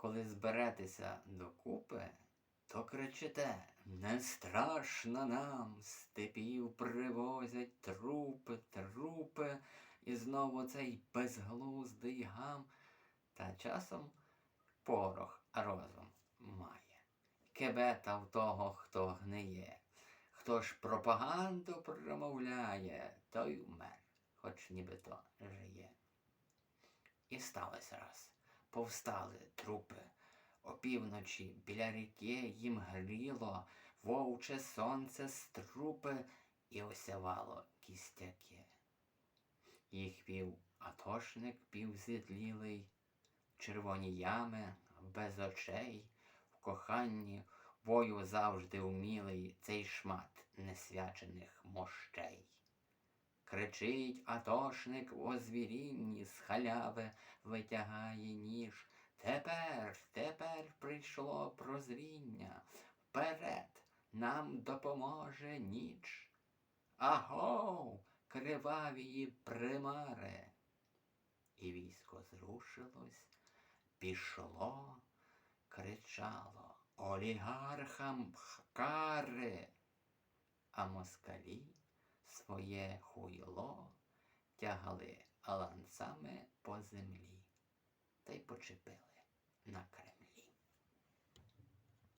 коли зберетеся докупи, то кричите не страшно нам, степів привозять трупи, трупи, і знову цей безглуздий гам, та часом порох розум має. Кебета в того, хто гниє. Хто ж пропаганду промовляє, той вмер, хоч нібито жиє. І сталося раз. Повстали трупи. Опівночі біля ріки їм гріло вовче сонце струпи і осявало кістяки. Їх вів атошник півзідлілий, червоні ями, без очей, в коханні бою завжди умілий цей шмат несвячених мощей. Кричить атошник в озвірінні, з халяви витягає ніж. Тепер, тепер прийшло прозріння. Вперед нам допоможе ніч. Агов, кривавії примари. І військо зрушилось, пішло, кричало олігархам кари, а москалі своє хуйло тягали ланцами по землі та й почепили на Кремль.